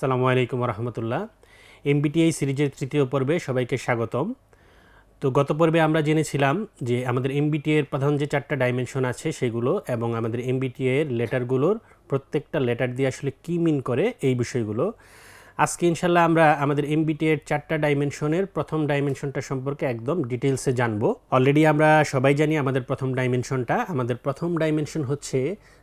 সালামু আলাইকুম রহমতুল্লাহ এমবিটিআই সিরিজের তৃতীয় পর্বে সবাইকে স্বাগতম। তো গত পর্বে আমরা জেনেছিলাম যে আমাদের এমবিটিএ এর প্রধান যে চারটা ডাইমেনশন আছে সেগুলো এবং আমাদের এমবিটিএ এর লেটারগুলোর প্রত্যেকটা লেটার দিয়ে আসলে কী মিন করে এই বিষয়গুলো। আজকে ইনশাল্লাহ আমরা আমাদের এমবিটিএ এর চারটা ডাইমেনশনের প্রথম ডাইমেনশনটা সম্পর্কে একদম ডিটেলসে জানব। অলরেডি আমরা সবাই জানি আমাদের প্রথম ডাইমেনশনটা আমাদের প্রথম ডাইমেনশন হচ্ছে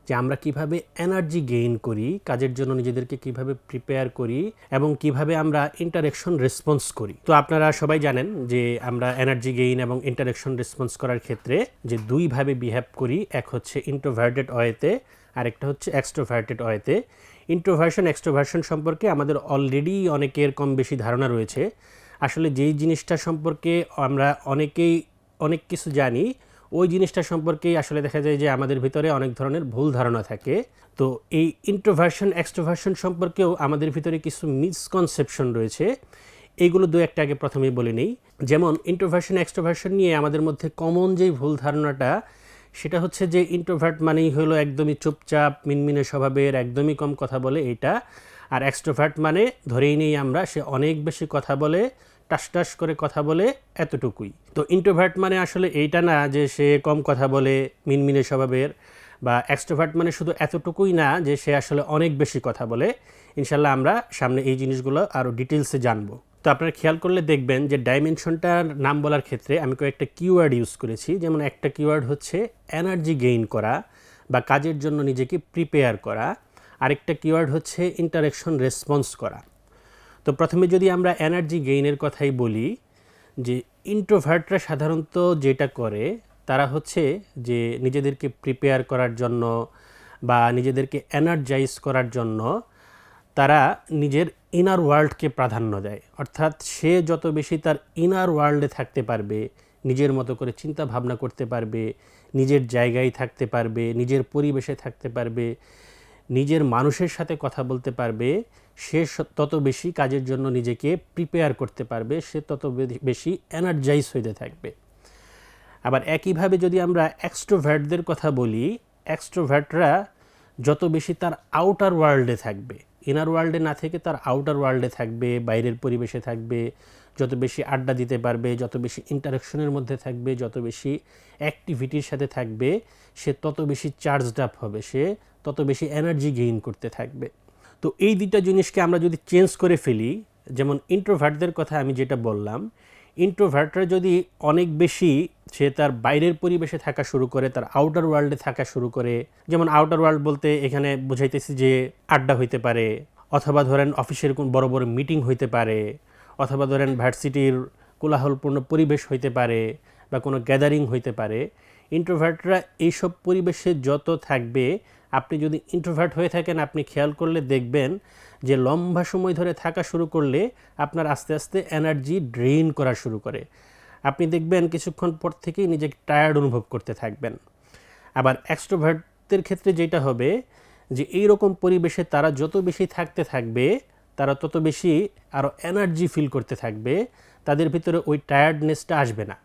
যে আমরা কীভাবে এনার্জি গেইন করি, কাজের জন্য নিজেদেরকে কীভাবে প্রিপেয়ার করি এবং কীভাবে আমরা ইন্টারেকশন রেসপন্স করি। তো আপনারা সবাই জানেন যে আমরা এনার্জি গেইন এবং ইন্টারেকশন রেসপন্স করার ক্ষেত্রে যে দুইভাবে বিহেভ করি, এক হচ্ছে ইন্ট্রোভার্টেড ওয়েতে আরেকটা হচ্ছে এক্সট্রোভার্টেড ওয়েতে ইন্ট্রোভার্সন এক্সট্রোভার্সন সম্পর্কে আমাদের অলরেডি অনেকের কম বেশি ধারণা রয়েছে। আসলে যেই জিনিসটা সম্পর্কে আমরা অনেকেই অনেক কিছু জানি, ওই জিনিসটা সম্পর্কেই আসলে দেখা যায় যে আমাদের ভিতরে অনেক ধরনের ভুল ধারণা থাকে। তো এই ইন্ট্রোভার্সন এক্সট্রোভার্সন সম্পর্কেও আমাদের ভিতরে কিছু মিসকনসেপশন রয়েছে। এইগুলো দু একটা আগে প্রথমেই বলে নেই। যেমন ইন্ট্রোভার্সন এক্সট্রোভার্সন নিয়ে আমাদের মধ্যে কমন যেই ভুল ধারণাটা সেটা হচ্ছে যে ইন্ট্রোভার্ট মানেই হলো একদমই চুপচাপ, মিনমিনে স্বভাবের, একদমই কম কথা বলে এটা। আর এক্সট্রোভার্ট মানে ধরেই নেই আমরা, সে অনেক বেশি কথা বলে, টাস করে কথা বলে এতটুকুই। তো ইন্ট্রোভার্ট মানে আসলে এইটা না যে সে কম কথা বলে, মিনমিনে স্বভাবের, বা এক্সট্রোভার্ট মানে শুধু এতটুকুই না যে সে আসলে অনেক বেশি কথা বলে। ইনশাল্লাহ আমরা সামনে এই জিনিসগুলো আরও ডিটেলসে জানব। তো আপনারা খেয়াল করলে দেখবেন যে ডাইমেনশনটার নাম বলার ক্ষেত্রে আমি কয়েকটা কিওয়ার্ড ইউজ করেছি। যেমন একটা কিওয়ার্ড হচ্ছে এনার্জি গেইন করা বা কাজের জন্য নিজেকে প্রিপেয়ার করা। আরেকটা কিওয়ার্ড হচ্ছে ইন্টারেকশন রেসপন্স করা। তো প্রথমে যদি আমরা এনার্জি গেইনের কথাই বলি, যে ইন্ট্রোভার্টরা সাধারণত যেটা করে, তারা হচ্ছে যে নিজেদেরকে প্রিপেয়ার করার জন্য বা নিজেদেরকে এনার্জাইজ করার জন্য তারা নিজের ইনার ওয়ার্ল্ডকে প্রাধান্য দেয়। অর্থাৎ সে যত বেশি তার ইনার ওয়ার্ল্ডে থাকতে পারবে, নিজের মতো করে চিন্তা ভাবনা করতে পারবে, নিজের জায়গায় থাকতে পারবে, নিজের পরিবেশে থাকতে পারবে, নিজের মানুষের সাথে কথা বলতে পারবে, সে তত বেশি কাজের জন্য নিজেকে প্রিপেয়ার করতে পারবে, সে তত বেশি এনার্জাইজ হইতে থাকবে। আবার একইভাবে যদি আমরা এক্সট্রোভ্যাটদের কথা বলি এক্সট্রোভ্যাটরা যত বেশি তার আউটার ওয়ার্ল্ডে থাকবে ইনার ওয়ার্ল্ডে না থেকে তার আউটার ওয়ার্ল্ডে থাকবে, বাইরের পরিবেশে থাকবে, যত বেশি আড্ডা দিতে পারবে, যত বেশি ইন্টারাকশনের মধ্যে থাকবে, যত বেশি অ্যাক্টিভিটির সাথে থাকবে, সে তত বেশি চার্জড আপ হবে, সে তত বেশি এনার্জি গেইন করতে থাকবে। তো এই দুইটা জিনিসকে আমরা যদি চেঞ্জ করে ফেলি, যেমন ইন্ট্রোভার্টদের কথা আমি যেটা বললাম ইন্ট্রোভার্টরা যদি অনেক বেশি সে তার বাইরের পরিবেশে থাকা শুরু করে, তার আউটার ওয়ার্ল্ডে থাকা শুরু করে, যেমন আউটার ওয়ার্ল্ড বলতে এখানে বুঝাইতেছি যে আড্ডা হইতে পারে, অথবা ধরেন অফিসের কোন বড় বড় মিটিং হইতে পারে, অথবা ধরেন ভার্সিটির কোলাহলপূর্ণ পরিবেশ হইতে পারে বা কোনো গ্যাদারিং হইতে পারে ইন্ট্রোভার্টরা এইসব পরিবেশে যত থাকবে আপনি যদি ইন্ট্রোভার্ট হয়ে থাকেন, আপনি খেয়াল করলে দেখবেন যে লম্বা সময় ধরে থাকা শুরু করলে আপনার আস্তে আস্তে এনার্জি ড্রেন করা শুরু করে। আপনি দেখবেন কিছুক্ষণ পর থেকেই নিজেকে টায়ার্ড অনুভব করতে থাকবেন। আবার এক্সট্রোভার্টদের ক্ষেত্রে যেটা হবে যে এই রকম পরিবেশে তারা যত বেশি থাকতে থাকবে, তারা তত বেশি আরও এনার্জি ফিল করতে থাকবে, তাদের ভিতরে ওই টায়ার্ডনেসটা আসবে না।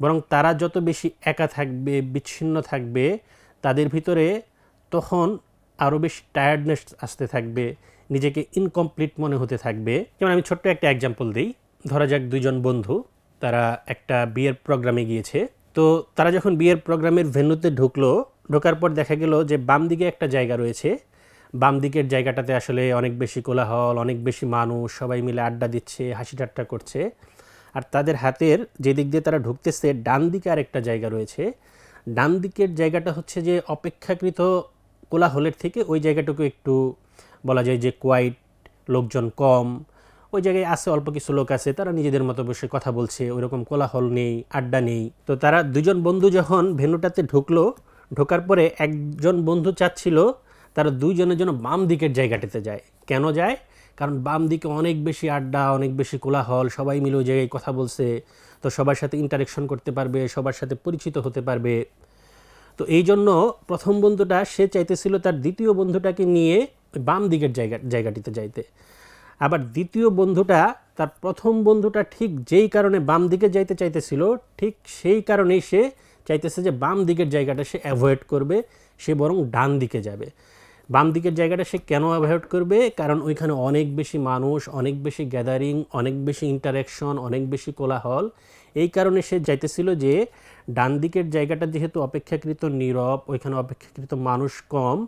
বরং তারা যত বেশি একা থাকবে, বিচ্ছিন্ন থাকবে, তাদের ভিতরে তখন আরও বেশি টায়ার্ডনেস আসতে থাকবে, নিজেকে ইনকমপ্লিট মনে হতে থাকবে। যেমন আমি ছোট্ট একটা এক্সাম্পল দিই। ধরা যাক দুইজন বন্ধু, তারা একটা বিয়ের প্রোগ্রামে গিয়েছে। তো তারা যখন বিয়ের প্রোগ্রামের ভেন্যুতে ঢুকলো, ঢোকার পর দেখা গেল যে বাম দিকে একটা জায়গা রয়েছে। বাম দিকের জায়গাটাতে আসলে অনেক বেশি কোলাহল, অনেক বেশি মানুষ, সবাই মিলে আড্ডা দিচ্ছে, হাসি ঠাট্টা করছে। আর তাদের হাতের যে দিক দিয়ে তারা ঢুকতেছে, ডান দিকে আরেকটা জায়গা রয়েছে। ডান দিকের জায়গাটা হচ্ছে যে অপেক্ষাকৃত কোলাহলের থেকে ওই জায়গাটুকু একটু বলা যায় যে কোয়াইট লোকজন কম। ওই জায়গায় আছে, অল্প কিছু লোক আছে, তারা নিজেদের মতো বসে কথা বলছে, ওইরকম কোলাহল নেই, আড্ডা নেই। তো তারা দুজন বন্ধু যখন ভেন্যুটাতে ঢুকলো, ঢোকার পরে একজন বন্ধু চাচ্ছিল তারা দুইজনের জন্য বাম দিকের জায়গাটাতে যায়। কেন যায়? কারণ বাম দিকে অনেক বেশি আড্ডা, অনেক বেশি কোলাহল, সবাই মিলে ওই জায়গায় কথা বলছে। তো সবার সাথে ইন্টারেকশন করতে পারবে, সবার সাথে পরিচিত হতে পারবে। তো এই জন্য প্রথম বন্ধুটা, সে চাইতেছিল তার দ্বিতীয় বন্ধুটাকে নিয়ে বাম দিকের জায়গা, জায়গাটিতে যাইতে। আবার দ্বিতীয় বন্ধুটা, তার প্রথম বন্ধুটা ঠিক যেই কারণে বাম দিকে যাইতে চাইতেছিল, ঠিক সেই কারণেই সে চাইতেছে যে বাম দিকের জায়গাটা সে অ্যাভয়েড করবে, সে বরং ডান দিকে যাবে। বাম দিকের জায়গাটা সে কেন অ্যাভয়েড করবে? কারণ ওইখানে অনেক বেশি মানুষ, অনেক বেশি গ্যাদারিং অনেক বেশি ইন্টারাকশন অনেক বেশি কোলাহল। এই কারণে সে যাইতেছিল যে ডান দিকের জায়গাটা যেহেতু অপেক্ষাকৃত নীরব, ওইখানে অপেক্ষাকৃত মানুষ কম,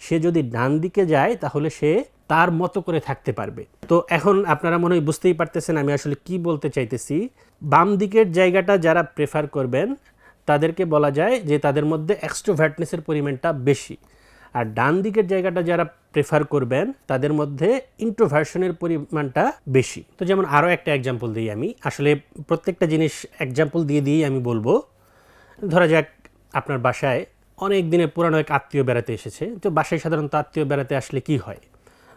সে যদি ডান দিকে যায় তাহলে সে তার মতো করে থাকতে পারবে। তো এখন আপনারা মনে হয় বুঝতেই পারতেছেন আমি আসলে কি বলতে চাইতেছি। বাম দিকের জায়গাটা যারা প্রেফার করবেন, তাদেরকে বলা যায় যে তাদের মধ্যে এক্সট্রোভ্যাটনেসের পরিমাণটা বেশি। আর ডান দিকের জায়গাটা যারা প্রেফার করবেন, তাদের মধ্যে ইন্ট্রোভার্সনের পরিমাণটা বেশি। তো যেমন আরও একটা এক্সাম্পল দিই আমি। আসলে প্রত্যেকটা জিনিস এক্সাম্পল দিয়ে দিয়েই আমি বলব। ধরা যাক আপনার বাসায় অনেক দিনের পুরানো এক আত্মীয় বেড়াতে এসেছে। তো বাসায় সাধারণত আত্মীয় বেড়াতে আসলে কি হয়?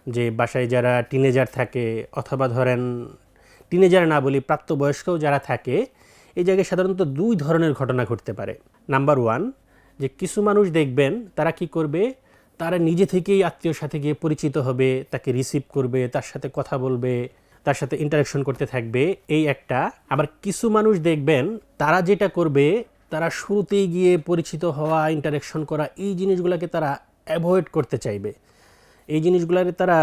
যে বাসায় যারা টিনেজার থাকে অথবা ধরেন টিনেজার না বলি প্রাপ্তবয়স্কও যারা থাকে, এই জায়গায় সাধারণত দুই ধরনের ঘটনা ঘটতে পারে। নাম্বার ওয়ান যে কিছু মানুষ দেখবেন তারা কি করবে? তারা নিজে থেকেই আত্মীয়র সাথে গিয়ে পরিচিত হবে, তাকে রিসিভ করবে, তার সাথে কথা বলবে, তার সাথে ইন্টারাকশন করতে থাকবে, এই একটা। আবার কিছু মানুষ দেখবেন, তারা যেটা করবে, তারা শুরুতেই গিয়ে পরিচিত হওয়া ইন্টারাকশন করা, এই জিনিসগুলোকে তারা অ্যাভয়েড করতে চাইবে। এই জিনিসগুলোকে তারা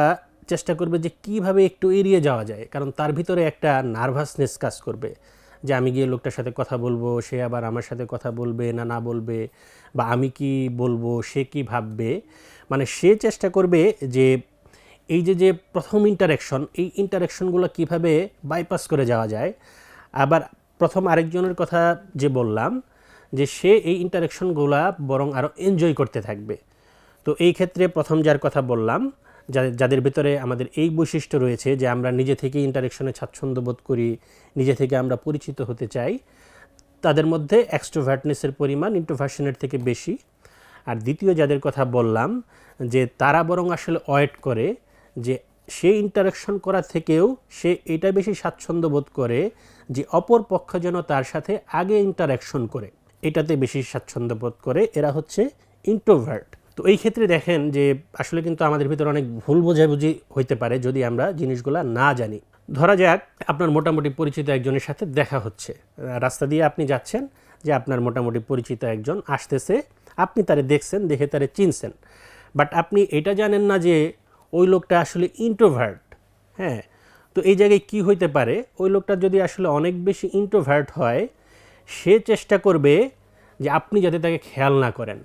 চেষ্টা করবে যে কীভাবে একটু এড়িয়ে যাওয়া যায়, কারণ তার ভিতরে একটা নার্ভাসনেস কাজ করবে। যে আমি গিয়ে লোকটার সাথে কথা বলব, সে আবার আমার সাথে কথা বলবে না না বলবে, বা আমি কি বলব, সে কি ভাববে? মানে সে চেষ্টা করবে যে এই যে যে প্রথম ইন্টারাকশন এই ইন্টারাকশনগুলো কীভাবে বাইপাস করে যাওয়া যায়। আবার প্রথম আরেকজনের কথা যে বললাম, যে সে এই ইন্টারাকশনগুলা বরং আরও এনজয় করতে থাকবে। তো এই ক্ষেত্রে প্রথম যার কথা বললাম যাদের ভিতরে আমাদের এই বৈশিষ্ট্য রয়েছে যে আমরা নিজে থেকে ইন্টারেকশনে স্বাচ্ছন্দ্য বোধ করি, নিজে থেকে আমরা পরিচিত হতে চাই, তাদের মধ্যে এক্সট্রোভার্টনেসের পরিমাণ ইন্ট্রোভার্সনের থেকে বেশি। আর দ্বিতীয় যাদের কথা বললাম, যে তারা বরং আসলে ওয়েট করে, যে সে ইন্টারাকশন করা থেকেও সে এটা বেশি স্বাচ্ছন্দ্য বোধ করে যে অপর পক্ষ যেন তার সাথে আগে ইন্টারাকশন করে। এটাতে বেশি স্বাচ্ছন্দ্য বোধ করে, এরা হচ্ছে ইন্ট্রোভার্ট তো এই ক্ষেত্রে দেখেন যে আসলে কিন্তু আমাদের ভিতরে অনেক ভুল বোঝাবুঝি হইতে পারে যদি আমরা জিনিসগুলা না জানি। ধরা যাক, আপনার মোটামুটি পরিচিত একজনের সাথে দেখা হচ্ছে। রাস্তা দিয়ে আপনি যাচ্ছেন যে আপনার মোটামুটি পরিচিত একজন আসতেছে, আপনি তারে দেখছেন, দেখে তারে চিনছেন। বাট আপনি এটা জানেন না যে ওই লোকটা আসলে ইন্ট্রোভার্ট হ্যাঁ? তো এই জায়গায় কি হইতে পারে? ওই লোকটা যদি আসলে অনেক বেশি ইন্ট্রোভার্ট হয়, সে চেষ্টা করবে যে আপনি যাতে তাকে খেয়াল না করেন।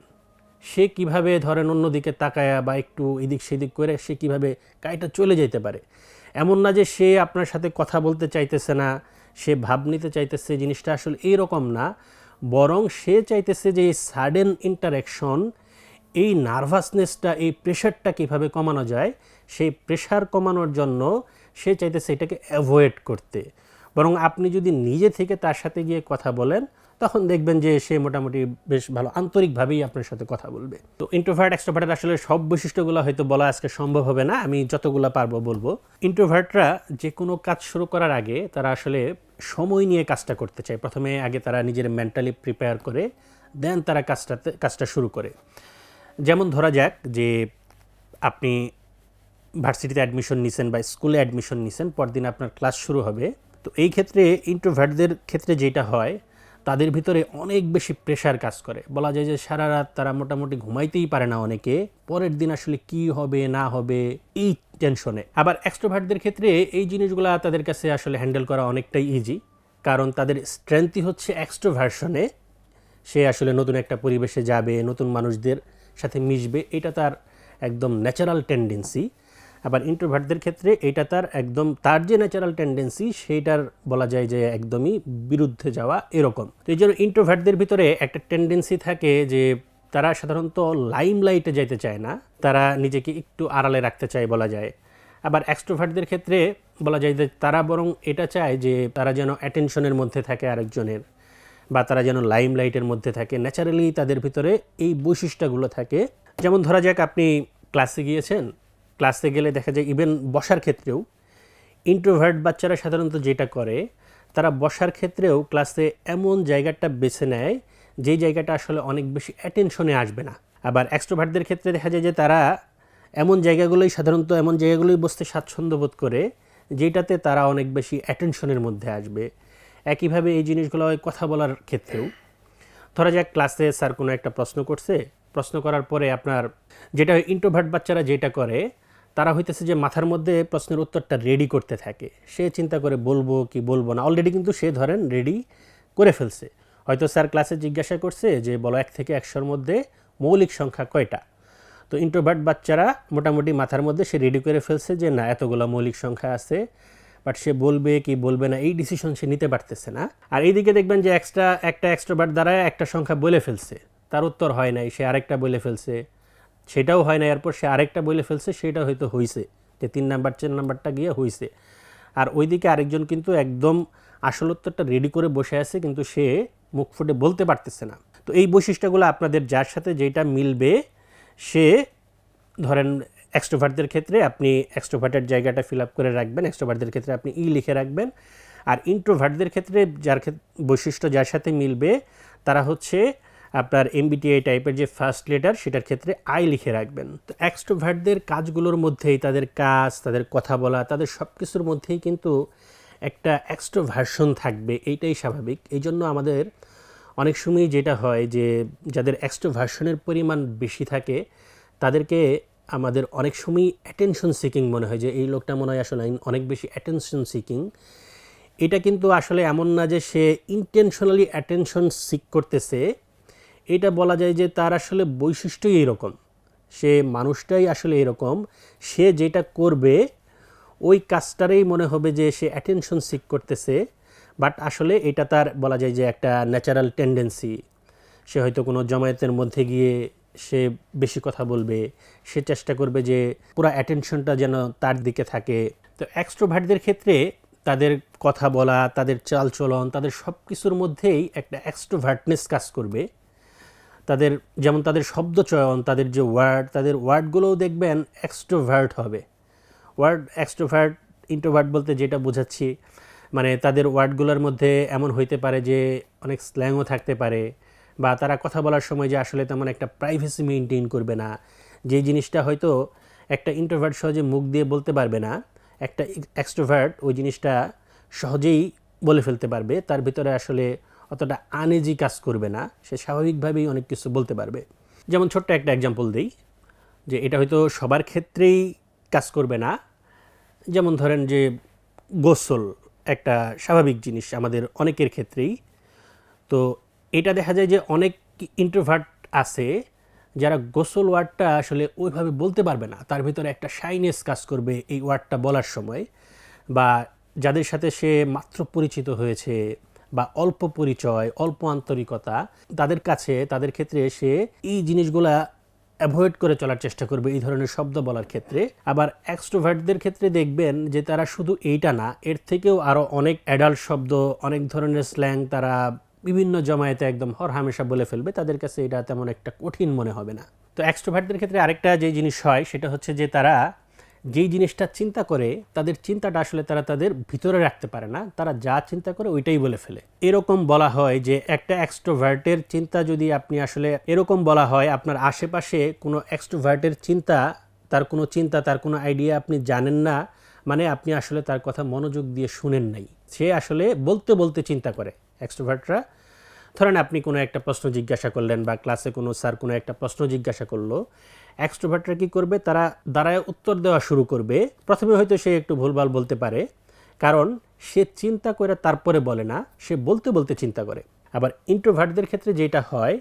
সে কীভাবে ধরেন অন্যদিকে তাকায়া বা একটু এদিক সেদিক করে সে কীভাবে গাড়িটা চলে যেতে পারে? এমন না যে সে আপনার সাথে কথা বলতে চাইতেছে না, সে ভাব নিতে চাইতেছে, জিনিসটা আসলে এইরকম না। বরং সে চাইতেছে যে এই সাডেন ইন্টারাকশন, এই নার্ভাসনেসটা, এই প্রেশারটা কীভাবে কমানো যায়, সেই প্রেশার কমানোর জন্য সে চাইতেছে এটাকে অ্যাভয়েড করতে। বরং আপনি যদি নিজে থেকে তার সাথে গিয়ে কথা বলেন তখন দেখবেন যে সে মোটামুটি বেশ ভালো আন্তরিকভাবেই আপনার সাথে কথা বলবে। তো ইন্ট্রোভার্ট এক্সট্রোভার্টের আসলে সব বৈশিষ্ট্যগুলো হয়তো বলা আজকে সম্ভব হবে না, আমি যতগুলো পারব বলব। ইন্ট্রোভার্টরা যে কোনো কাজ শুরু করার আগে তারা আসলে সময় নিয়ে কাজটা করতে চায়। প্রথমে আগে তারা নিজের মেন্টালি প্রিপেয়ার করে দেন তারা কাজটাতে, কাজটা শুরু করে। যেমন ধরা যাক যে আপনি ভার্সিটিতে অ্যাডমিশন নিছেন বা স্কুলে অ্যাডমিশন নিছেন, পরদিন আপনার ক্লাস শুরু হবে। তো এই ক্ষেত্রে ইন্ট্রোভার্টদের ক্ষেত্রে যেটা হয় তাদের ভিতরে অনেক বেশি প্রেশার কাজ করে। বলা যায় যে সারা রাত তারা মোটামুটি ঘুমাইতেই পারে না অনেকে। পরের দিন আসলে কি হবে, না হবে, এই টেনশনে আবার এক্সট্রোভার্টদের ক্ষেত্রে এই জিনিসগুলো তাদের কাছে আসলে হ্যান্ডেল করা অনেকটাই ইজি কারণ তাদের স্ট্রেংথই হচ্ছে এক্সট্রোভার্সনে সে আসলে নতুন একটা পরিবেশে যাবে, নতুন মানুষদের সাথে মিশবে, এটা তার একদম ন্যাচারাল টেন্ডেন্সি আবার ইন্ট্রোভার্টদের ক্ষেত্রে এটা তার একদম, তার যে ন্যাচারাল টেন্ডেন্সি সেইটার বলা যায় যে একদমই বিরুদ্ধে যাওয়া এরকম। তো এই জন্য ইন্ট্রোভার্টদের ভিতরে একটা টেন্ডেন্সি থাকে যে তারা সাধারণত লাইম লাইটে যেতে চায় না, তারা নিজেকে একটু আড়ালে রাখতে চায় বলা যায়। আবার এক্সট্রোভার্টদের ক্ষেত্রে বলা যায় যে তারা বরং এটা চায় যে তারা যেন অ্যাটেনশনের মধ্যে থাকে আরেকজনের, বা তারা যেন লাইম লাইটের মধ্যে থাকে। ন্যাচারালি তাদের ভিতরে এই বৈশিষ্ট্যগুলো থাকে। যেমন ধরা যাক আপনি ক্লাসে গিয়েছেন ক্লাসে গেলে দেখা যায় ইভেন বসার ক্ষেত্রেও ইন্ট্রোভার্ট বাচ্চারা সাধারণত যেটা করে, তারা বসার ক্ষেত্রেও ক্লাসে এমন জায়গাটা বেছে নেয় যেই জায়গাটা আসলে অনেক বেশি অ্যাটেনশনে আসবে না। আবার এক্সট্রোভার্টদের ক্ষেত্রে দেখা যায় যে তারা এমন জায়গাগুলোই সাধারণত এমন জায়গাগুলোই বসতে স্বাচ্ছন্দ্য বোধ করে যেটাতে তারা অনেক বেশি অ্যাটেনশনের মধ্যে আসবে। একইভাবে এই জিনিসগুলো হয় কথা বলার ক্ষেত্রেও। ধরা যাক ক্লাসে স্যার কোনো একটা প্রশ্ন করছে, প্রশ্ন করার পরে আপনার যেটা ইন্ট্রোভার্ট বাচ্চারা যেটা করে তারা হইতেছে যে মাথার মধ্যে প্রশ্নের উত্তরটা রেডি করতে থাকে। সে চিন্তা করে বলব কি বলব না। অলরেডি কিন্তু সে ধরেন রেডি করে ফেলছে। হয়তো স্যার ক্লাসে জিজ্ঞাসা করছে যে, বলো, এক থেকে একশোর মধ্যে মৌলিক সংখ্যা কয়টা? তো ইন্ট্রোভার্ট বাচ্চারা মোটামুটি মাথার মধ্যে সে রেডি করে ফেলছে যে, না, এতগুলো মৌলিক সংখ্যা আছে। বাট সে বলবে কি বলবে না, এই ডিসিশন সে নিতে পারতেছে না। আর এইদিকে দেখবেন যে এক্সট্রা একটা এক্সট্রোভার্ট দ্বারা একটা সংখ্যা বলে ফেলছে। তার উত্তর হয় নাই, সে আরেকটা বলে ফেলছে। সেটাও হয় না, এরপর সে আরেকটা বলে ফেলছে, সেটা হয়তো হইছে, যে তিন নাম্বার, চার নাম্বারটা গিয়ে হইছে। আর ওইদিকে আরেকজন কিন্তু একদম আসল উত্তরটা রেডি করে বসে আছে, কিন্তু সে মুখ ফুটে বলতে পারতেছে না। তো এই বৈশিষ্ট্যগুলো আপনাদের যার সাথে যেটা মিলবে, সে ধরেন এক্সট্রোভার্টদের ক্ষেত্রে আপনি এক্সট্রোভার্টের জায়গাটা ফিল আপ করে রাখবেন এক্সট্রোভার্টদের ক্ষেত্রে আপনি ই লিখে রাখবেন। আর ইন্ট্রোভার্টদের ক্ষেত্রে যার বৈশিষ্ট্য যার সাথে মিলবে, তারা হচ্ছে আপনার এমবিটিআই টাইপের যে ফার্স্ট লেটার সেটার ক্ষেত্রে আই লিখে রাখবেন। তো এক্সট্রোভার্টদের কাজগুলোর মধ্যেই তাদের কাজ, তাদের কথা বলা, তাদের সব কিছুর মধ্যেই কিন্তু একটা এক্সট্রোভার্সন থাকবে, এইটাই স্বাভাবিক। এই জন্য আমাদের অনেক সময় যেটা হয় যে, যাদের এক্সট্রোভার্সনের পরিমাণ বেশি থাকে, তাদেরকে আমাদের অনেক সময় অ্যাটেনশন সিকিং মনে হয় যে, এই লোকটা মনে হয় আসলে অনেক বেশি অ্যাটেনশন সিকিং এটা কিন্তু আসলে এমন না যে সে ইন্টেনশনালি অ্যাটেনশন সিক করতেছে এটা বলা যায় যে তার আসলে বৈশিষ্ট্যই এরকম। সে মানুষটাই আসলে এরকম। সে যেটা করবে, ওই কাজটারেই মনে হবে যে সে অ্যাটেনশন সিক করতেছে। বাট আসলে এটা তার বলা যায় যে একটা ন্যাচারাল টেন্ডেন্সি সে হয়তো কোনো জমায়েতের মধ্যে গিয়ে সে বেশি কথা বলবে। সে চেষ্টা করবে যে পুরো অ্যাটেনশনটা যেন তার দিকে থাকে। তো এক্সট্রোভার্টদের ক্ষেত্রে তাদের কথা বলা, তাদের চালচলন, তাদের সব কিছুর মধ্যেই একটা এক্সট্রোভার্টনেস কাজ করবে। তাদের যেমন তাদের শব্দ চয়ন, তাদের যে ওয়ার্ড তাদের ওয়ার্ডগুলোও দেখবেন এক্সট্রোভার্ট হবে। ওয়ার্ড এক্সট্রোভার্ট ইন্ট্রোভার্ট বলতে যেটা বোঝাচ্ছি মানে তাদের ওয়ার্ডগুলোর মধ্যে এমন হইতে পারে যে অনেক স্ল্যাংও থাকতে পারে বা তারা কথা বলার সময় যে আসলে তেমন একটা প্রাইভেসি মেনটেন করবে না। যে জিনিসটা হয়তো একটা ইন্ট্রোভার্ট সহজে মুখ দিয়ে বলতে পারবে না, একটা এক্সট্রোভার্ট ওই জিনিসটা সহজেই বলে ফেলতে পারবে, তার ভিতরে আসলে অতটা আনেজি কাজ করবে না। সে স্বাভাবিকভাবেই অনেক কিছু বলতে পারবে। যেমন ছোট্ট একটা এক্সাম্পল দিই, যে এটা হয়তো সবার ক্ষেত্রেই কাজ করবে না। যেমন ধরেন যে গোসল একটা স্বাভাবিক জিনিস আমাদের অনেকের ক্ষেত্রেই। তো এটা দেখা যায় যে অনেক ইন্ট্রোভার্ট আছে, যারা গোসল ওয়ার্ডটা আসলে ওইভাবে বলতে পারবে না। তার ভিতরে একটা শাইনেস কাজ করবে এই ওয়ার্ডটা বলার সময়। বা যাদের সাথে সে মাত্র পরিচিত হয়েছে বা অল্প পরিচয়, অল্প আন্তরিকতা তাদের কাছে, তাদের ক্ষেত্রে সে এই জিনিসগুলা অ্যাভয়েড করে চলার চেষ্টা করবে, এই ধরনের শব্দ বলার ক্ষেত্রে। আবার এক্সট্রোভার্টদের ক্ষেত্রে দেখবেন যে তারা শুধু এইটা না, এর থেকেও আরও অনেক অ্যাডাল্ট শব্দ, অনেক ধরনের স্ল্যাং তারা বিভিন্ন জমায়েতে একদম হর হামেশা বলে ফেলবে, তাদের কাছে এটা তেমন একটা কঠিন মনে হবে না। তো এক্সট্রোভার্টদের ক্ষেত্রে আরেকটা যে জিনিস হয়, সেটা হচ্ছে যে তারা যেই জিনিসটা চিন্তা করে, তাদের চিন্তাটা আসলে তারা তাদের ভিতরে রাখতে পারে না। তারা যা চিন্তা করে ওইটাই বলে ফেলে। এরকম বলা হয় যে, একটা এক্সট্রোভার্টের চিন্তা যদি আপনি আসলে, এরকম বলা হয় আপনার আশেপাশে কোনো এক্সট্রোভার্টের চিন্তা, তার কোনো চিন্তা, তার কোনো আইডিয়া আপনি জানেন না মানে আপনি আসলে তার কথা মনোযোগ দিয়ে শুনেন নাই। সে আসলে বলতে বলতে চিন্তা করে। এক্সট্রোভার্টরা ধরেন আপনি কোনো একটা প্রশ্ন জিজ্ঞাসা করলেন বা ক্লাসে কোনো স্যার কোনো একটা প্রশ্ন জিজ্ঞাসা করল এক্সট্রোভার্টরা কী করবে? তারা দাঁড়ায় উত্তর দেওয়া শুরু করবে। প্রথমে হয়তো সে একটু ভুলভাল বলতে পারে, কারণ সে চিন্তা করে তারপরে বলে না, সে বলতে বলতে চিন্তা করে। আবার ইন্ট্রোভার্টদের ক্ষেত্রে যেটা হয়,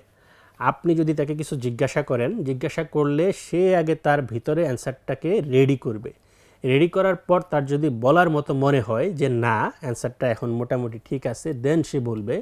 আপনি যদি তাকে কিছু জিজ্ঞাসা করেন, জিজ্ঞাসা করলে সে আগে তার ভিতরে অ্যান্সারটাকে রেডি করবে। রেডি করার পর তার যদি বলার মতো মনে হয় যে না, অ্যান্সারটা এখন মোটামুটি ঠিক আছে দেন সে বলবে।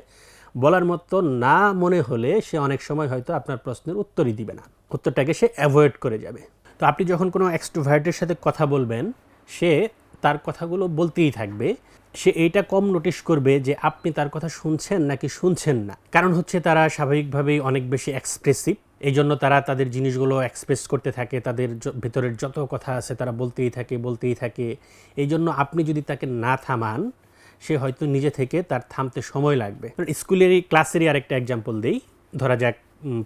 বলার মতো না মনে হলে সে অনেক সময় হয়তো আপনার প্রশ্নের উত্তরই দিবে না। উত্তরটাকে সে অ্যাভয়েড করে যাবে। তো আপনি যখন কোনো এক্সট্রোভার্টের সাথে কথা বলবেন, সে তার কথাগুলো বলতেই থাকবে। সে এইটা কম নোটিশ করবে যে আপনি তার কথা শুনছেন নাকি শুনছেন না। কারণ হচ্ছে তারা স্বাভাবিকভাবেই অনেক বেশি এক্সপ্রেসিভ এই জন্য তারা তাদের জিনিসগুলো এক্সপ্রেস করতে থাকে, তাদের ভেতরের যত কথা আছে তারা বলতেই থাকে বলতেই থাকে। এই জন্য আপনি যদি তাকে না থামান সে হয়তো নিজে থেকে তার থামতে সময় লাগবে। স্কুলেরই ক্লাসেরই আরেকটা এক্সাম্পল দিই। ধরা যাক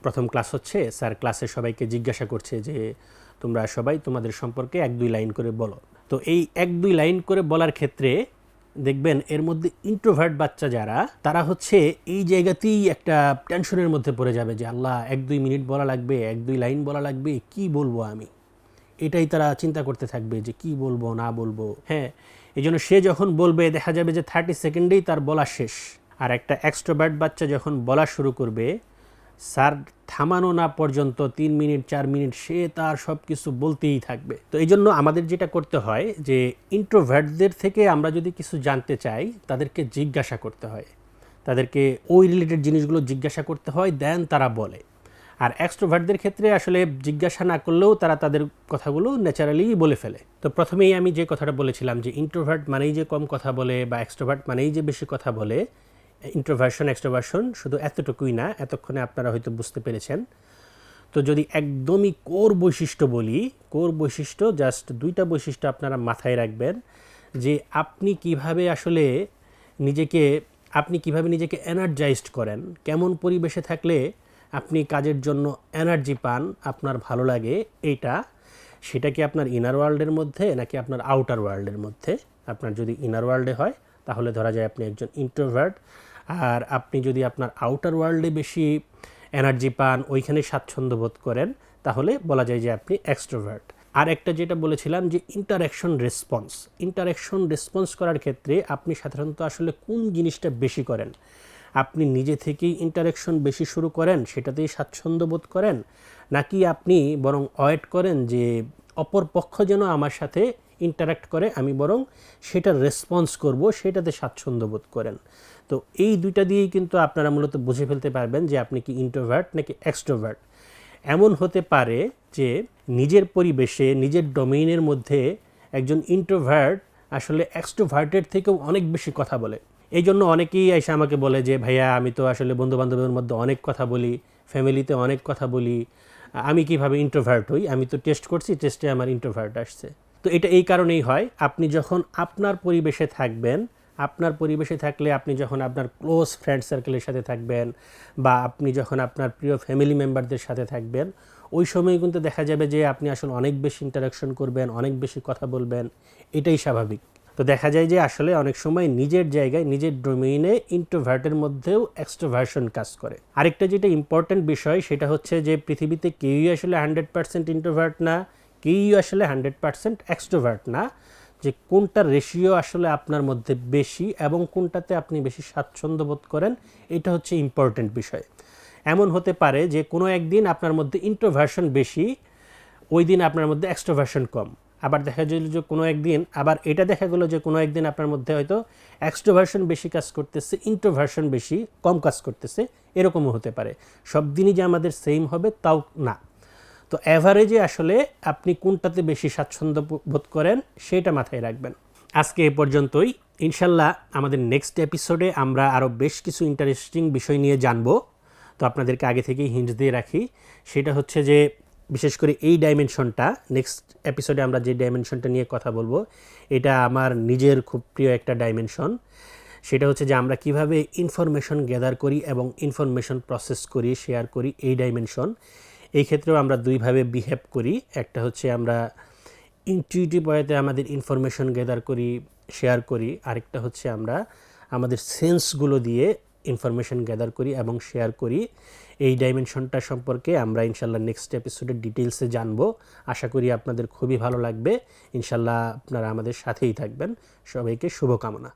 প্রথম ক্লাস হচ্ছে, স্যার ক্লাসে সবাইকে জিজ্ঞাসা করছে যে, তোমরা সবাই তোমাদের সম্পর্কে এক দুই লাইন করে বলো। তো এই এক দুই লাইন করে বলার ক্ষেত্রে দেখবেন এর মধ্যে ইন্ট্রোভার্ট বাচ্চা যারা, তারা হচ্ছে এই জায়গাতেই একটা টেনশনের মধ্যে পড়ে যাবে যে, আল্লাহ, এক দুই মিনিট বলা লাগবে, এক দুই লাইন বলা লাগবে, কি বলব আমি? এটাই তারা চিন্তা করতে থাকবে যে, কি বলব, না বলব? হ্যাঁ এই জন্য সে যখন বলবে, দেখা যাবে যে থার্টি সেকেন্ডেই তার বলা শেষ। আর একটা এক্সট্রোভার্ট বাচ্চা যখন বলা শুরু করবে, স্যার থামানো না পর্যন্ত তিন মিনিট, চার মিনিট সে তার সব কিছু বলতেই থাকবে। তো এই জন্য আমাদের যেটা করতে হয় যে ইন্ট্রোভার্টদের থেকে আমরা যদি কিছু জানতে চাই, তাদেরকে জিজ্ঞাসা করতে হয়। তাদেরকে ওই রিলেটেড জিনিসগুলো জিজ্ঞাসা করতে হয় দেন তারা বলে। আর এক্সট্রোভার্টদের ক্ষেত্রে আসলে জিজ্ঞাসা না করলেও তারা তাদের কথাগুলো ন্যাচারালি বলে ফেলে। তো প্রথমেই আমি যে কথাটা বলেছিলাম যে ইন্ট্রোভার্ট মানেই যে কম কথা বলে বা এক্সট্রোভার্ট মানেই যে বেশি কথা বলে ইন্ট্রোভার্সন এক্সট্রোভার্সন শুধু এতটুকুই না, এতক্ষণে আপনারা হয়তো বুঝতে পেরেছেন। তো যদি একদমই কোর বৈশিষ্ট্য বলি, কোর বৈশিষ্ট্য জাস্ট দুইটা বৈশিষ্ট্য আপনারা মাথায় রাখবেন যে আপনি কীভাবে আসলে নিজেকে, আপনি কীভাবে নিজেকে এনার্জাইজড করেন, কেমন পরিবেশে থাকলে আপনি কাজের জন্য এনার্জি পান, আপনার ভালো লাগে এইটা, সেটা কি আপনার ইনার ওয়ার্ল্ডের মধ্যে নাকি আপনার আউটার ওয়ার্ল্ডের মধ্যে? আপনার যদি ইনার ওয়ার্ল্ডে হয়, তাহলে ধরা যায় আপনি একজন ইন্ট্রোভার্ট আর আপনি যদি আপনার আউটার ওয়ার্ল্ডে বেশি এনার্জি পান, ওইখানে স্বাচ্ছন্দ্য বোধ করেন, তাহলে বলা যায় যে আপনি এক্সট্রোভার্ট আর একটা যেটা বলেছিলাম যে ইন্টারাকশন রেসপন্স ইন্টারাকশন রেসপন্স করার ক্ষেত্রে আপনি সাধারণত আসলে কোন জিনিসটা বেশি করেন? আপনি নিজে থেকেই ইন্টারাকশন বেশি শুরু করেন, সেটাতেই স্বাচ্ছন্দ্য বোধ করেন? নাকি আপনি বরং অয়েড করেন যে অপর পক্ষ যেন আমার সাথে ইন্টারাক্ট করে, আমি বরং সেটার রেসপন্স করব, সেটাতে স্বাচ্ছন্দ্য বোধ করেন? তো এই দুইটা দিয়েই কিন্তু আপনারা মূলত বুঝে ফেলতে পারবেন যে আপনি কি ইন্ট্রোভার্ট নাকি এক্সট্রোভার্ট এমন হতে পারে যে নিজের পরিবেশে, নিজের ডোমেইনের মধ্যে একজন ইন্ট্রোভার্ট আসলে এক্সট্রোভার্টের থেকেও অনেক বেশি কথা বলে। এই জন্য অনেকেই এসে আমাকে বলে যে, ভাইয়া, আমি তো আসলে বন্ধু বান্ধবের মধ্যে অনেক কথা বলি, ফ্যামিলিতে অনেক কথা বলি, আমি কীভাবে ইন্ট্রোভার্ট হই? আমি তো টেস্ট করছি টেস্টে আমার ইন্ট্রোভার্ট আসছে। তো এটা এই কারণেই হয়, আপনি যখন আপনার পরিবেশে থাকবেন, আপনার পরিবেশে থাকলে আপনি যখন আপনার ক্লোজ ফ্রেন্ড সার্কেলের সাথে থাকবেন বা আপনি যখন আপনার প্রিয় ফ্যামিলি মেম্বারদের সাথে থাকবেন, ওই সময় কিন্তু দেখা যাবে যে আপনি আসলে অনেক বেশি ইন্টারাকশন করবেন, অনেক বেশি কথা বলবেন, এটাই স্বাভাবিক। তো দেখা যায় যে আসলে অনেক সময় নিজের জায়গায়, নিজের ডোমেইনে ইন্ট্রোভার্টের মধ্যেও এক্সট্রোভার্সন কাজ করে। আরেকটা যেটা ইম্পর্ট্যান্ট বিষয়, সেটা হচ্ছে যে পৃথিবীতে কেউই আসলে হান্ড্রেড পার্সেন্ট ইন্ট্রোভার্ট না, কেউই আসলে হান্ড্রেড পার্সেন্ট এক্সট্রোভার্ট না, যে কোনটার রেশিও আসলে আপনার মধ্যে বেশি এবং কোনটাতে আপনি বেশি স্বাচ্ছন্দ্য বোধ করেন, এটা হচ্ছে ইম্পর্ট্যান্ট বিষয়। এমন হতে পারে যে কোনো একদিন আপনার মধ্যে ইন্ট্রোভার্সন বেশি ওই দিন আপনার মধ্যে এক্সট্রোভার্সন কম। আবার দেখা গেল যে কোনো একদিন, আবার এটা দেখা গেলো যে কোনো একদিন আপনার মধ্যে হয়তো এক্সট্রোভার্সন বেশি কাজ করতেছে ইন্ট্রোভার্সন বেশি কম কাজ করতেছে, এরকমও হতে পারে। সব দিনই যে আমাদের সেম হবে তাও না। তো অ্যাভারেজে আসলে আপনি কোনটাতে বেশি স্বাচ্ছন্দ্য বোধ করেন সেটা মাথায় রাখবেন। আজকে এ পর্যন্তই। ইনশাল্লাহ আমাদের নেক্সট এপিসোডে আমরা আরও বেশ কিছু ইন্টারেস্টিং বিষয় নিয়ে জানব। তো আপনাদেরকে আগে থেকেই হিন্ট দিয়ে রাখি। সেটা হচ্ছে যে বিশেষ করে এই ডাইমেনশনটা নেক্সট এপিসোডে আমরা যে ডাইমেনশনটা নিয়ে কথা বলব, এটা আমার নিজের খুব প্রিয় একটা ডাইমেনশন সেটা হচ্ছে যে আমরা কীভাবে ইনফরমেশন গ্যাদার করি এবং ইনফরমেশন প্রসেস করি শেয়ার করি এই ডাইমেনশন এই ক্ষেত্রেও আমরা দুইভাবে বিহেভ করি। একটা হচ্ছে আমরা ইনটিউটিভ ওয়েতে আমাদের ইনফরমেশন গ্যাদার করি শেয়ার করি। আরেকটা হচ্ছে আমরা আমাদের সেন্সগুলো দিয়ে ইনফরমেশন গ্যাদার করি এবং শেয়ার করি। এই ডাইমেনশনটা সম্পর্কে আমরা ইনশাল্লাহ নেক্সট এপিসোডের ডিটেলসে জানব। আশা করি আপনাদের খুবই ভালো লাগবে। ইনশাল্লাহ আপনারা আমাদের সাথেই থাকবেন। সবাইকে শুভকামনা।